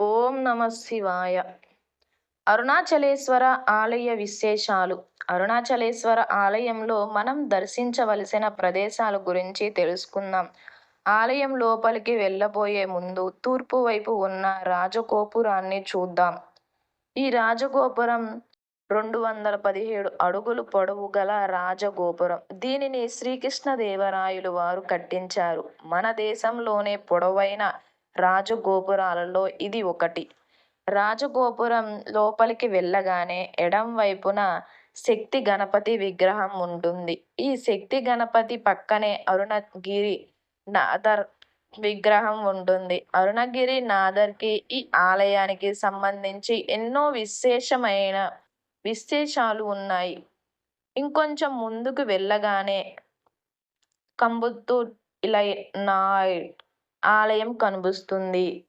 ఓం నమ శివాయ. అరుణాచలేశ్వర ఆలయ విశేషాలు. అరుణాచలేశ్వర ఆలయంలో మనం దర్శించవలసిన ప్రదేశాల గురించి తెలుసుకుందాం. ఆలయం లోపలికి వెళ్ళబోయే ముందు తూర్పు వైపు ఉన్న రాజగోపురాన్ని చూద్దాం. ఈ రాజగోపురం రెండు వందల పదిహేడు అడుగులు పొడవు గల రాజగోపురం. దీనిని శ్రీకృష్ణదేవరాయలు వారు కట్టించారు. మన దేశంలోనే పొడవైన రాజగోపురాలలో ఇది ఒకటి. రాజగోపురం లోపలికి వెళ్ళగానే ఎడం వైపున శక్తి గణపతి విగ్రహం ఉంటుంది. ఈ శక్తి గణపతి పక్కనే అరుణగిరి నాదర్ విగ్రహం ఉంటుంది. అరుణగిరి నాథర్కి ఈ ఆలయానికి సంబంధించి ఎన్నో విశేషమైన విశేషాలు ఉన్నాయి. ఇంకొంచెం ముందుకు వెళ్ళగానే కంబుత్తు ఇలా నాయ్ ఆలయం కనిపిస్తుంది.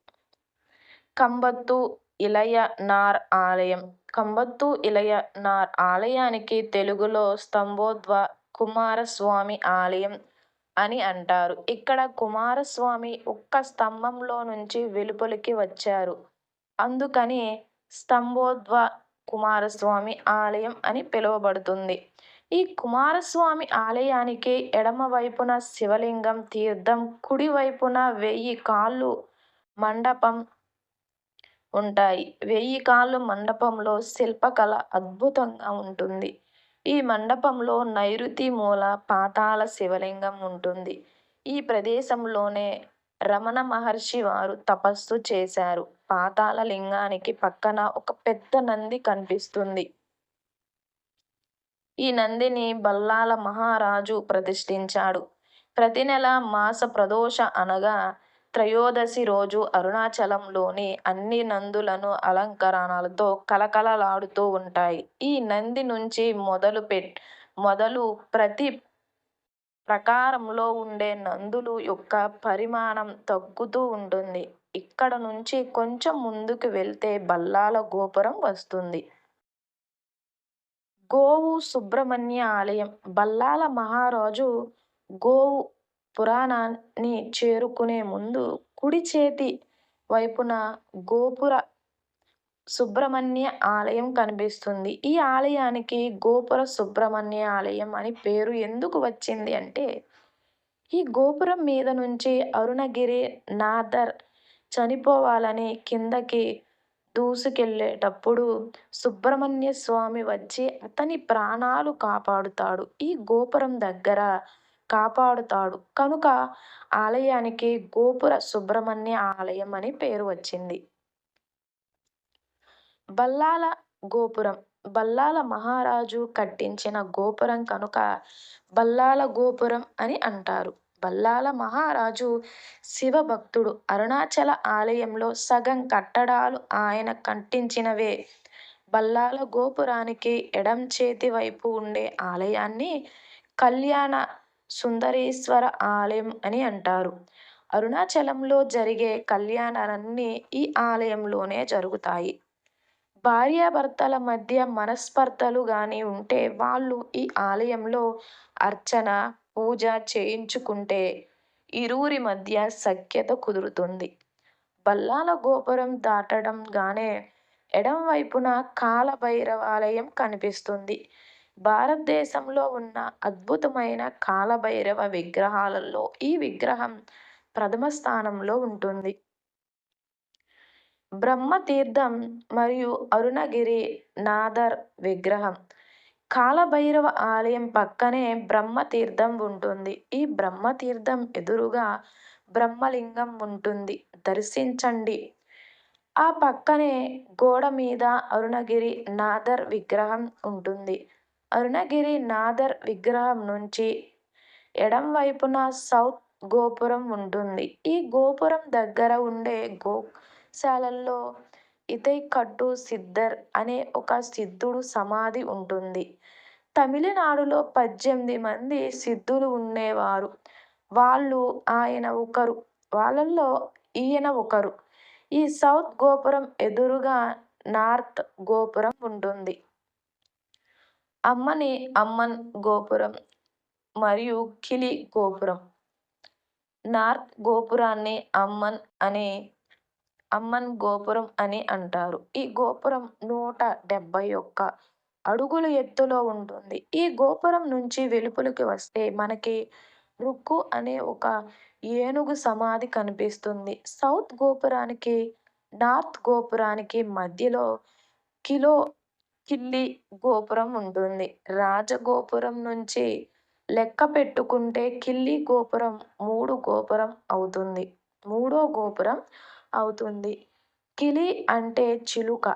కంబత్తు ఇలయనార్ ఆలయం. కంబత్తు ఇలయనార్ ఆలయానికి తెలుగులో స్తంభోద్వ కుమారస్వామి ఆలయం అని అంటారు. ఇక్కడ కుమారస్వామి ఒక్క స్తంభంలో నుంచి వెలుపలికి వచ్చారు. అందుకని స్తంభోద్వ కుమారస్వామి ఆలయం అని పిలువబడుతుంది. ఈ కుమారస్వామి ఆలయానికి ఎడమ వైపున శివలింగం తీర్థం కుడి వైపున వెయ్యి కాళ్ళు మండపం ఉంటాయి. వెయ్యి కాళ్ళు మండపంలో శిల్పకళ అద్భుతంగా ఉంటుంది. ఈ మండపంలో నైరుతి మూల పాతాళ శివలింగం ఉంటుంది. ఈ ప్రదేశంలోనే రమణ మహర్షి వారు తపస్సు చేశారు. పాతాళ లింగానికి పక్కన ఒక పెద్ద నంది కనిపిస్తుంది. ఈ నందిని బల్లాల మహారాజు ప్రతిష్ఠించాడు. ప్రతి నెల మాస ప్రదోష అనగా త్రయోదశి రోజు అరుణాచలంలోని అన్ని నందులను అలంకరణలతో కలకలలాడుతూ ఉంటాయి. ఈ నంది నుంచి మొదలు పెట్ మొదలు ప్రతి ప్రకారంలో ఉండే నందులు యొక్క పరిమాణం తగ్గుతూ ఉంటుంది. ఇక్కడ నుంచి కొంచెం ముందుకు వెళ్తే బల్లాల గోపురం వస్తుంది. గోవు సుబ్రహ్మణ్య ఆలయం. బల్లాల మహారాజు గోవు పురాణాన్ని చేరుకునే ముందు కుడి చేతి వైపున గోపుర సుబ్రహ్మణ్య ఆలయం కనిపిస్తుంది. ఈ ఆలయానికి గోపుర సుబ్రహ్మణ్య ఆలయం అని పేరు ఎందుకు వచ్చింది అంటే ఈ గోపురం మీద నుంచి అరుణగిరి నాథర్ చనిపోవాలని కిందకి దూసుకెళ్ళేటప్పుడు సుబ్రహ్మణ్య స్వామి వచ్చి అతని ప్రాణాలు కాపాడుతాడు. ఈ గోపురం దగ్గర కాపాడుతాడు. కనుక ఆలయానికి గోపుర సుబ్రహ్మణ్య ఆలయం అని పేరు వచ్చింది. బల్లాల గోపురం. బల్లాల మహారాజు కట్టించిన గోపురం కనుక బల్లాల గోపురం అని అంటారు. బల్లాల మహారాజు శివభక్తుడు. అరుణాచల ఆలయంలో సగం కట్టడాలు ఆయన కట్టించినవే బల్లాల గోపురానికి ఎడం చేతి వైపు ఉండే ఆలయాన్ని కళ్యాణ సుందరేశ్వర ఆలయం అని అంటారు. అరుణాచలంలో జరిగే కళ్యాణాలన్నీ ఈ ఆలయంలోనే జరుగుతాయి. భార్యాభర్తల మధ్య మనస్పర్ధలు కానీ ఉంటే వాళ్ళు ఈ ఆలయంలో అర్చన పూజ చేయించుకుంటే ఇరువురి మధ్య సఖ్యత కుదురుతుంది. బల్లాల గోపురం దాటడంగానే ఎడం వైపున కాలభైరవాలయం కనిపిస్తుంది. భారతదేశంలో ఉన్న అద్భుతమైన కాలభైరవ విగ్రహాలలో ఈ విగ్రహం ప్రథమ స్థానంలో ఉంటుంది. బ్రహ్మతీర్థం మరియు అరుణగిరి నాథర్ విగ్రహం కాలభైరవ ఆలయం పక్కనే బ్రహ్మతీర్థం ఉంటుంది. ఈ బ్రహ్మతీర్థం ఎదురుగా బ్రహ్మలింగం ఉంటుంది. దర్శించండి. ఆ పక్కనే గోడ మీద అరుణగిరి నాథర్ విగ్రహం ఉంటుంది. అరుణగిరి నాథర్ విగ్రహం నుంచి ఎడం వైపున సౌత్ గోపురం ఉంటుంది. ఈ గోపురం దగ్గర ఉండే గోశాలల్లో ఇతైకట్టు సిద్ధర్ అనే ఒక సిద్ధుడు సమాధి ఉంటుంది. తమిళనాడులో పద్దెనిమిది మంది సిద్ధులు ఉండేవారు. వాళ్ళు ఆయన ఒకరు. వాళ్ళల్లో ఈయన ఒకరు. ఈ సౌత్ గోపురం ఎదురుగా నార్త్ గోపురం ఉంటుంది. అమ్మని అమ్మన్ గోపురం మరియు కిలి గోపురం. నార్త్ గోపురాన్ని అమ్మన్ అనే అమ్మన్ గోపురం అని అంటారు. ఈ గోపురం నూట డెబ్బై ఒక్క అడుగులు ఎత్తులో ఉంటుంది. ఈ గోపురం నుంచి వెలుపలికి వస్తే మనకి రుక్కు అనే ఒక ఏనుగు సమాధి కనిపిస్తుంది. సౌత్ గోపురానికి, నార్త్ గోపురానికి మధ్యలో కిలో కిల్లి గోపురం ఉంటుంది. రాజగోపురం నుంచి లెక్క పెట్టుకుంటే కిల్లి గోపురం మూడు గోపురం అవుతుంది మూడో గోపురం అవుతుంది. కిలి అంటే చిలుక.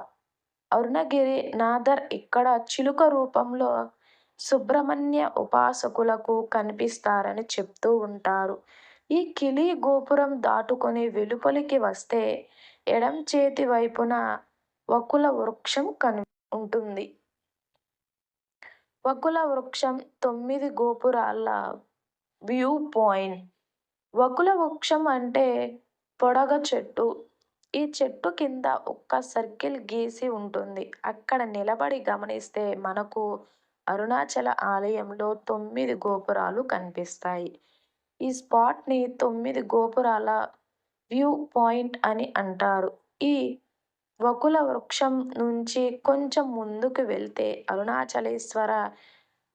అరుణగిరి నాదర్ ఇక్కడ చిలుక రూపంలో సుబ్రహ్మణ్య ఉపాసకులకు కనిపిస్తారని చెప్తూ ఉంటారు. ఈ కిలి గోపురం దాటుకొని వెలుపలికి వస్తే ఎడం చేతి వైపున వకుల వృక్షం కని ఉంటుంది. వకుల వృక్షం తొమ్మిది గోపురాల వ్యూ పాయింట్. వకుల వృక్షం అంటే పొడగ చెట్టు. ఈ చెట్టు కింద ఒక్క సర్కిల్ గీసి ఉంటుంది. అక్కడ నిలబడి గమనిస్తే మనకు అరుణాచల ఆలయంలో తొమ్మిది గోపురాలు కనిపిస్తాయి. ఈ స్పాట్ని తొమ్మిది గోపురాల వ్యూ పాయింట్ అని అంటారు. ఈ వకుల వృక్షం నుంచి కొంచెం ముందుకు వెళ్తే అరుణాచలేశ్వర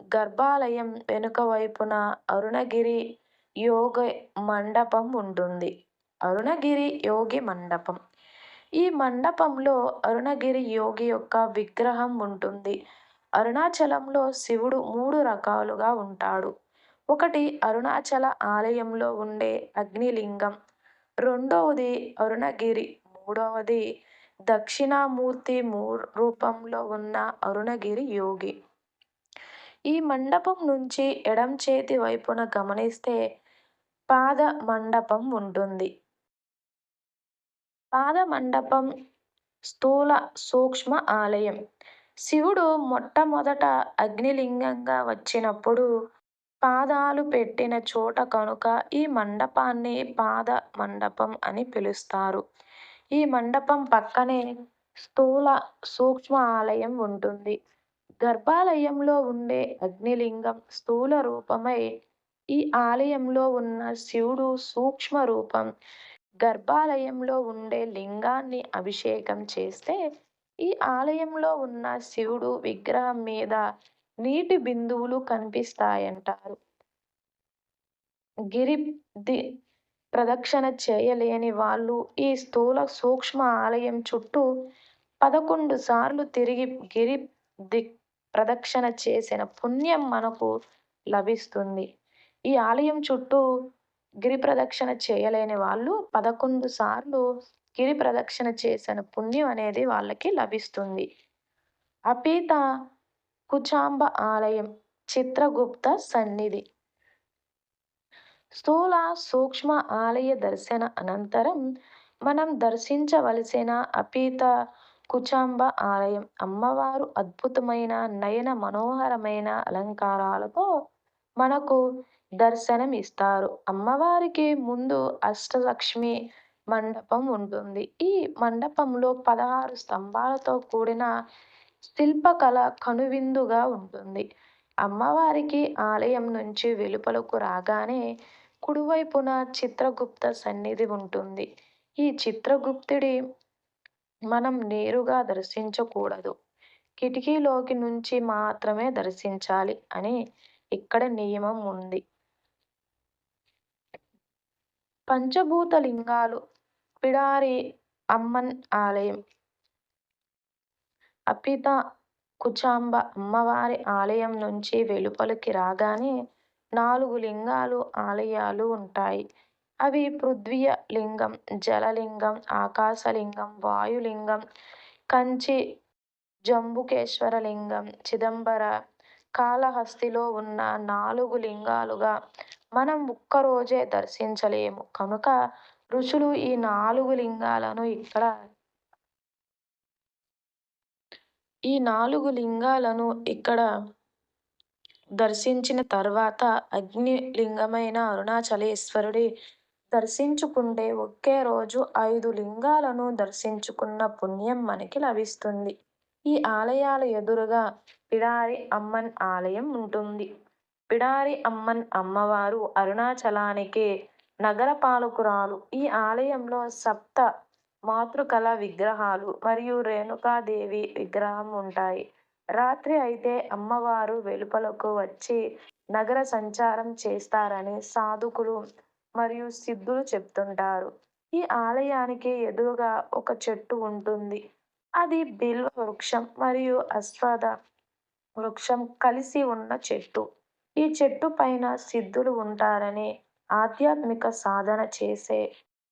గర్భాలయం వెనుక వైపున అరుణగిరి యోగ మండపం ఉంటుంది. అరుణగిరి యోగి మండపం. ఈ మండపంలో అరుణగిరి యోగి యొక్క విగ్రహం ఉంటుంది. అరుణాచలంలో శివుడు మూడు రకాలుగా ఉంటాడు. ఒకటి అరుణాచల ఆలయంలో ఉండే అగ్నిలింగం. రెండవది అరుణగిరి. మూడవది దక్షిణామూర్తి మూ రూపంలో ఉన్న అరుణగిరి యోగి. ఈ మండపం నుంచి ఎడం చేతి వైపున గమనిస్తే పాద మండపం ఉంటుంది. పాద మండపం స్థూల, సూక్ష్మ ఆలయం. శివుడు మొట్టమొదట అగ్నిలింగంగా వచ్చినప్పుడు పాదాలు పెట్టిన చోట కనుక ఈ మండపాన్ని పాద మండపం అని పిలుస్తారు. ఈ మండపం పక్కనే స్థూల, సూక్ష్మ ఆలయం ఉంటుంది. గర్భాలయంలో ఉండే అగ్నిలింగం స్థూల రూపమై ఈ ఆలయంలో ఉన్న శివుడు సూక్ష్మ రూపం. గర్భాలయంలో ఉండే లింగాన్ని అభిషేకం చేస్తే ఈ ఆలయంలో ఉన్న శివుడు విగ్రహం మీద నీటి బిందువులు కనిపిస్తాయంటారు. గిరి ప్రదక్షిణ చేయలేని వాళ్ళు ఈ స్థూల, సూక్ష్మ ఆలయం చుట్టూ పదకొండు సార్లు తిరిగి గిరి ప్రదక్షిణ చేసిన పుణ్యం మనకు లభిస్తుంది. ఈ ఆలయం చుట్టూ గిరి ప్రదక్షిణ చేయలేని వాళ్ళు పదకొండు సార్లు గిరి ప్రదక్షిణ చేసిన పుణ్యం అనేది వాళ్ళకి లభిస్తుంది. అపీత కుచాంబ ఆలయం చిత్రగుప్త సన్నిధి. స్థూల, సూక్ష్మ ఆలయ దర్శన అనంతరం మనం దర్శించవలసిన అపీత కుచాంబ ఆలయం. అమ్మవారు అద్భుతమైన నయన మనోహరమైన అలంకారాలతో మనకు దర్శనమిస్తారు. అమ్మవారికి ముందు అష్టలక్ష్మి మండపం ఉంటుంది. ఈ మండపంలో పదహారు స్తంభాలతో కూడిన శిల్పకళ కనువిందుగా ఉంటుంది. అమ్మవారికి ఆలయం నుంచి వెలుపలకు రాగానే కుడివైపున చిత్రగుప్త సన్నిధి ఉంటుంది. ఈ చిత్రగుప్తుడి మనం నేరుగా దర్శించకూడదు. కిటికీలోకి నుంచి మాత్రమే దర్శించాలి అని ఇక్కడ నియమం ఉంది. పంచభూత లింగాలు పిడారి అమ్మన్ ఆలయం అపిత కుచాంబ అమ్మవారి ఆలయం నుంచి వెలుపలికి రాగానే నాలుగు లింగాలు ఆలయాలు ఉంటాయి. అవి పృథ్వీయ లింగం, జలలింగం, ఆకాశలింగం, వాయులింగం, కంచి జంబుకేశ్వర లింగం, చిదంబర కాళహస్తిలో ఉన్న నాలుగు లింగాలుగా మనం ఒక్కరోజే దర్శించలేము కనుక ఋషులు ఈ నాలుగు లింగాలను ఇక్కడ ఈ నాలుగు లింగాలను ఇక్కడ దర్శించిన తర్వాత అగ్ని లింగమైన అరుణాచలేశ్వరుడి దర్శించుకుంటే ఒకే రోజు ఐదు లింగాలను దర్శించుకున్న పుణ్యం మనకి లభిస్తుంది. ఈ ఆలయాల ఎదురుగా పిడారి అమ్మన్ ఆలయం ఉంటుంది. పిడారి అమ్మన్ అమ్మవారు అరుణాచలానికి నగరపాలకురాలు. ఈ ఆలయంలో సప్త మాతృకల విగ్రహాలు మరియు రేణుకాదేవి విగ్రహం ఉంటాయి. రాత్రి అయితే అమ్మవారు వెలుపలకు వచ్చి నగర సంచారం చేస్తారని సాధుకులు మరియు సిద్ధులు చెప్తుంటారు. ఈ ఆలయానికి ఎదురుగా ఒక చెట్టు ఉంటుంది. అది బిల్వ వృక్షం మరియు అశ్వథ వృక్షం కలిసి ఉన్న చెట్టు. ఈ చెట్టు పైన సిద్ధులు ఉంటారని, ఆధ్యాత్మిక సాధన చేసే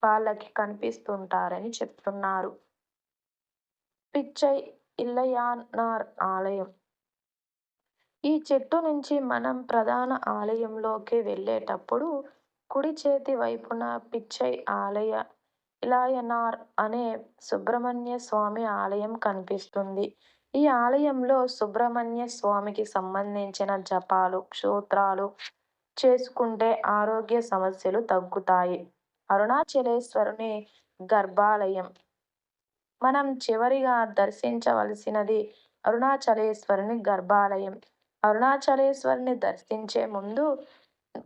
వాళ్ళకి కనిపిస్తుంటారని చెప్తున్నారు. పిచ్చై ఇలయనార్ ఆలయం ఈ చెట్టు నుంచి మనం ప్రధాన ఆలయంలోకి వెళ్ళేటప్పుడు కుడి చేతి వైపున పిచ్చై ఆలయ ఇలయనార్ అనే సుబ్రహ్మణ్య స్వామి ఆలయం కనిపిస్తుంది. ఈ ఆలయంలో సుబ్రహ్మణ్య స్వామికి సంబంధించిన జపాలు, స్తోత్రాలు చేసుకుంటే ఆరోగ్య సమస్యలు తగ్గుతాయి. అరుణాచలేశ్వరుని గర్భాలయం మనం చివరిగా దర్శించవలసినది అరుణాచలేశ్వరుని గర్భాలయం. అరుణాచలేశ్వరుని దర్శించే ముందు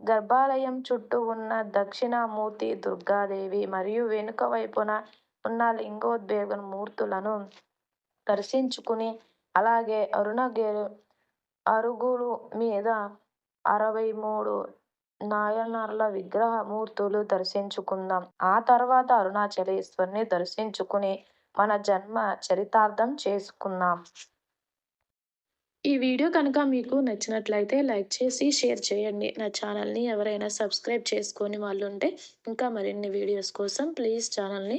గర్భాలయం చుట్టూ ఉన్న దక్షిణామూర్తి దుర్గాదేవి మరియు వెనుక వైపున ఉన్న లింగోద్వేగ మూర్తులను దర్శించుకుని అలాగే అరుణగిరి అరుగులు మీద అరవై మూడు నాయనర్ల విగ్రహ మూర్తులు దర్శించుకుందాం. ఆ తర్వాత అరుణాచలేశ్వరిని దర్శించుకుని మన జన్మ చరితార్థం చేసుకుందాం. ఈ వీడియో కనుక మీకు నచ్చినట్లయితే లైక్ చేసి షేర్ చేయండి. నా ఛానల్ని ఎవరైనా సబ్స్క్రైబ్ చేసుకొని వాళ్ళు ఉంటే ఇంకా మరిన్ని వీడియోస్ కోసం ప్లీజ్ ఛానల్ని